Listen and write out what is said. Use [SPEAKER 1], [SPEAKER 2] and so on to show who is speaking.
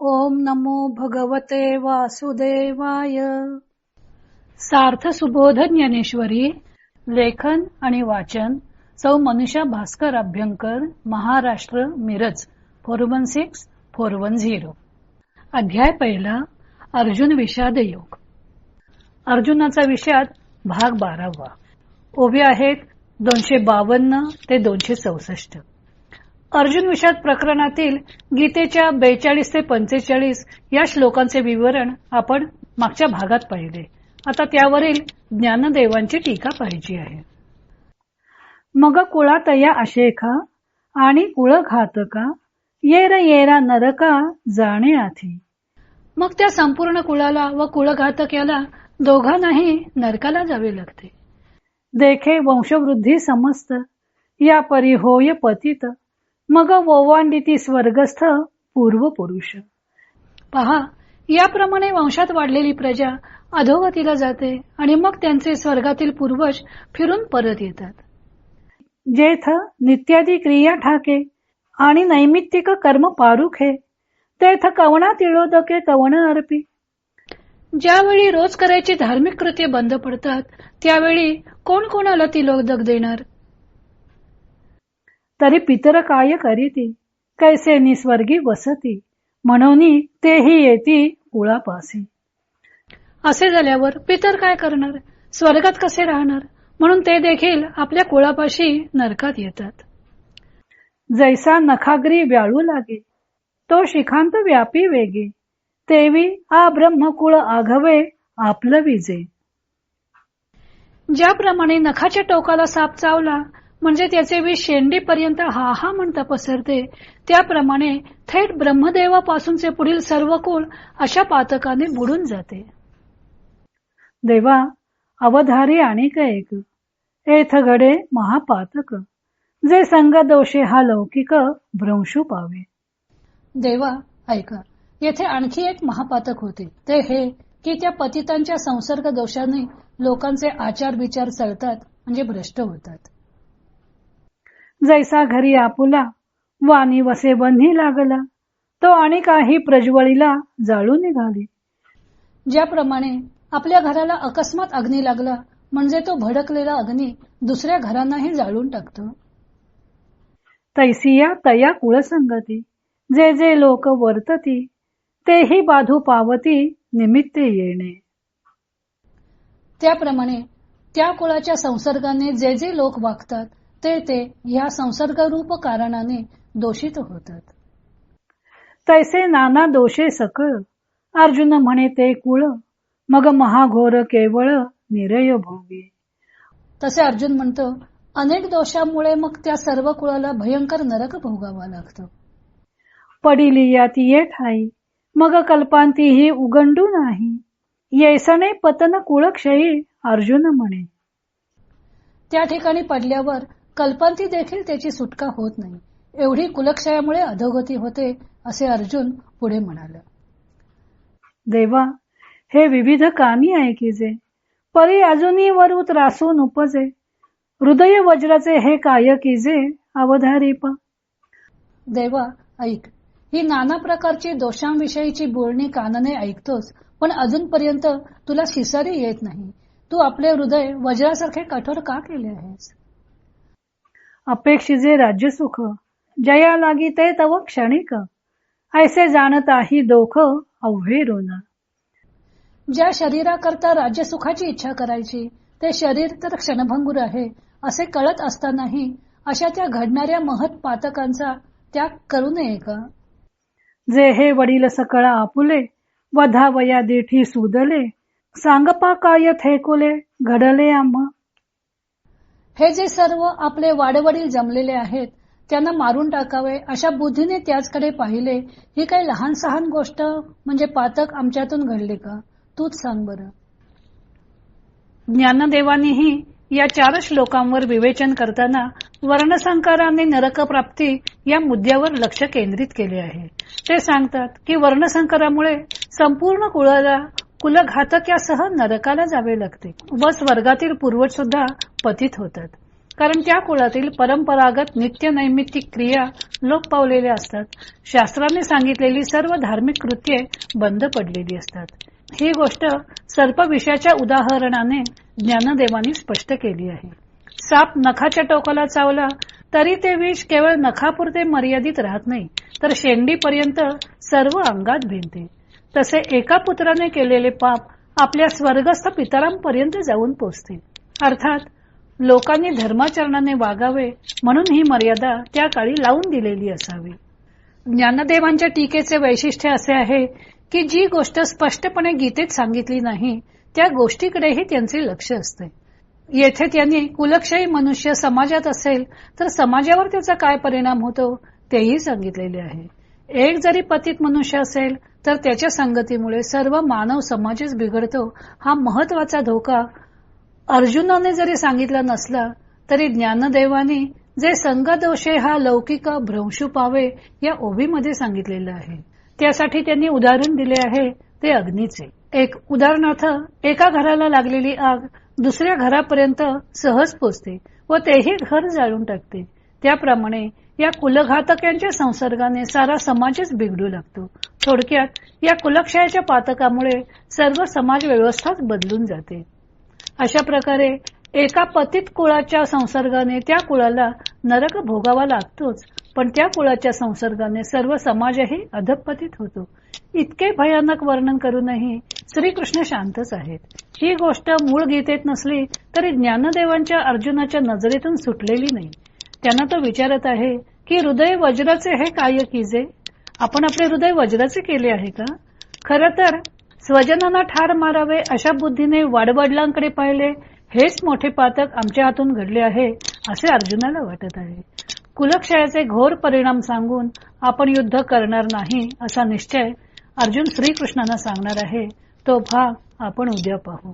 [SPEAKER 1] ओम नमो भगवते वासुदेवाय. सार्थ सुबोध ज्ञानेश्वरी लेखन आणि वाचन सौ Manusha Bhaskar Abhyankar Maharashtra Miraj four one six four one zero. अध्याय पहिला अर्जुन विषाद योग अर्जुनाचा विषाद भाग बारावा. उभे आहेत दोनशे बावन्न ते दोनशे चौसष्ट. अर्जुन विषाद प्रकरणातील गीतेच्या बेचाळीस ते पंचेचाळीस या श्लोकांचे विवरण आपण मागच्या भागात पाहिले. आता त्यावरील ज्ञानदेवांची टीका पाहिजे आहे. मग कुळा तया अशेखा आणि कुळ घातका येर येरा नरका जाणे आधी. मग त्या संपूर्ण कुळाला व कुळघातक याला दोघांनाही नरकाला जावे लागते. देखे वंशवृद्धी समस्त या परी होय पतित. मग वोवांडिती स्वर्गस्थ पूर्व पुरुष पहा याप्रमाणे वंशात वाढलेली प्रजा अधोगतीला जाते आणि मग त्यांचे स्वर्गातील पूर्वज फिरून परत येतात. जेथ नित्यादी क्रिया ठाके आणि नैमित्तिक कर्म पारुखे तेथ कवणा तिळोदके कवण अर्पी. ज्यावेळी रोज करायची धार्मिक कृत्य बंद पडतात त्यावेळी कोण कोणाला तिलोदक देणार? तरी पितर काय करीती? कैसे निस्वर्गी वसती? म्हणून तेही येती कुळापासी असे झाल्यावर पितर काय करणार? स्वर्गात कसे राहणार? म्हणून ते देखील आपल्या कुळापाशी नरकात येतात. जैसा नखाग्री व्याळू लागे तो शिखांत व्यापी वेगे. तेवी आ ब्रह्मकुळ आघवे आपलं विजे. ज्याप्रमाणे नखाच्या टोकाला साप चावला म्हणजे त्याचे विष शेंडीपर्यंत हा हा म्हणता पसरते. त्याप्रमाणे थेट ब्रह्मदेवापासूनचे पुढील सर्व कुळ अशा पातकाने बुडून जाते. देवा अवधारी आणि एक. एथ घडे महापातक. जे संग दोषे हा लौकिक भ्रंशू पावे. देवा ऐका. येथे आणखी एक महापातक होते. ते हे की त्या पतितांच्या संसर्ग दोषाने लोकांचे आचार विचार चळतात म्हणजे भ्रष्ट होतात. जैसा घरी आपुला वाणी वसे बन्ही लागला तो आणि काही प्रज्वळीला जाळू निघाली. ज्याप्रमाणे आपल्या घराला अकस्मात अग्नी लागला म्हणजे तो भडकलेला अग्नी दुसऱ्या घरांनाही जाळून टाकतो. तैसिया तया कुळसंगती जे जे लोक वर्तती तेही बाधू पावती निमित्ते येणे. त्याप्रमाणे त्या कुळाच्या संसर्गाने जे जे लोक वागतात ते ते ह्या संसर्गरूप कारणाने दोषित होतात. तैसे नाना दोषे सकळ अर्जुन म्हणे ते कुळ. मग महाघोर केवळ निरय भोगे. तसे अर्जुन म्हणतो अनेक दोषामुळे मग त्या सर्व कुळाला भयंकर नरक भोगावा लागतो. पडिली या ती ये ठाई मग कल्पांती ही उगंडू नाही. येसने पतन कुळक्षयी अर्जुन म्हणे. त्या ठिकाणी पडल्यावर कल्पांती देखील त्याची सुटका होत नाही. एवढी कुलक्षयामुळे अधोगती होते असे अर्जुन पुढे म्हणाल. देवा हे विविध कामी ऐकिजे परी अजूनही वरू त्रासून उपजे. हृदय वज्राचे हे काय किजे अवधारीप देवा ऐक. ही नाना प्रकारची दोषांविषयीची बोलणी कानाने ऐकतोस पण अजूनपर्यंत तुला शिसारी येत नाही. तू आपले हृदय वज्रासारखे कठोर का केले आहेस? अपेक्षिजे राज्य सुख जया लागी ते तव क्षणिक. ऐसे जाणता ही दोख अवघे रोना ज्या शरीराकरता राज्य सुखाची इच्छा करायची ते शरीर तर क्षणभंगूर आहे असे कळत असतानाही अशा त्या घडणाऱ्या महत् पातकांचा त्याग करू नये का? जे हे वडील सकळा आपुले वधा वया देठी सुदले सांगपा काय थेकुले घडले आम्हा. हे जे सर्व आपले वाडवडील जमलेले आहेत त्यांना मारून टाकावे अशा बुद्धीने त्याचकडे पाहिले ही काही लहान सहान गोष्ट म्हणजे पातक आमच्यातून घडले का? तूच सांग बर. ज्ञानदेवानीही या चार श्लोकांवर विवेचन करताना वर्णसंकाराने नरकप्राप्ती या मुद्द्यावर लक्ष केंद्रित केले आहे. ते सांगतात की वर्णसंकरामुळे संपूर्ण कुळाला कुलघातक्यासह नरकाला जावे लागते व स्वर्गातील पूर्वज सुद्धा पतित होतात. कारण त्या कुळातील परंपरागत नित्य नैमित्तिक क्रिया लोप पावलेल्या असतात. शास्त्राने सांगितलेली सर्व धार्मिक कृत्ये बंद पडलेली असतात. ही गोष्ट सर्प विषयाच्या उदाहरणाने ज्ञानदेवानी स्पष्ट केली आहे. साप नखाच्या टोकाला चावला तरी ते विष केवळ नखापुरते मर्यादित राहत नाही तर शेंडीपर्यंत सर्व अंगात भिनते. तसे एका पुत्राने केलेले पाप आपल्या स्वर्गस्थ पितरांपर्यंत जाऊन पोचते. अर्थात लोकांनी धर्माचरणाने वागावे म्हणून ही मर्यादा त्या काळी लावून दिलेली असावी. ज्ञानदेवांच्या टीकेचे वैशिष्ट्य असे आहे की जी गोष्ट स्पष्टपणे गीतेत सांगितली नाही त्या गोष्टीकडेही त्यांचे लक्ष असते. येथे त्यांनी कुलक्षयी मनुष्य समाजात असेल तर समाजावर त्याचा काय परिणाम होतो तेही सांगितलेले आहे. एक जरी पतित मनुष्य असेल तर त्याच्या संगतीमुळे सर्व मानव समाजच बिघडतो. हा महत्त्वाचा धोका अर्जुनाने जरी सांगितला नसला तरी ज्ञानदेवाने जे संगदोषे हा लौकिक भ्रंशू पावे या ओबीमध्ये सांगितलेलं आहे. त्यासाठी त्यांनी उदाहरण दिले आहे ते अग्नीचे. एक उदाहरणार्थ एका घराला लागलेली आग दुसऱ्या घरापर्यंत सहज पोचते व तेही घर जाळून टाकते. त्याप्रमाणे या कुलघातकांच्या संसर्गाने सारा समाजच बिघडू लागतो. थोडक्यात या कुलक्षयाच्या पातकामुळे सर्व समाज व्यवस्थाच बदलून जाते. अशा प्रकारे एका पतित कुळाच्या संसर्गाने त्या कुळाला नरक भोगावा लागतोच पण त्या कुळाच्या संसर्गाने सर्व समाजही अधपतित होतो. इतके भयानक वर्णन करूनही श्रीकृष्ण शांतच आहेत. ही गोष्ट मूळ गीतेत नसली तरी ज्ञानदेवांच्या अर्जुनाच्या नजरेतून सुटलेली नाही. त्यांना तो विचारत आहे की हृदय वज्राचे हे काय कीजे? आपण आपले हृदय वज्राचे केले आहे का? खर तर स्वजनांना ठार मारावे अशा बुद्धीने वाडवडिलांकडे पाहिले हेच मोठे पातक आमच्या हातून घडले आहे असे अर्जुनाला वाटत आहे. कुलक्षयाचे घोर परिणाम सांगून आपण युद्ध करणार नाही असा निश्चय अर्जुन श्रीकृष्णांना सांगणार आहे. तो भाग आपण उद्या पाहू.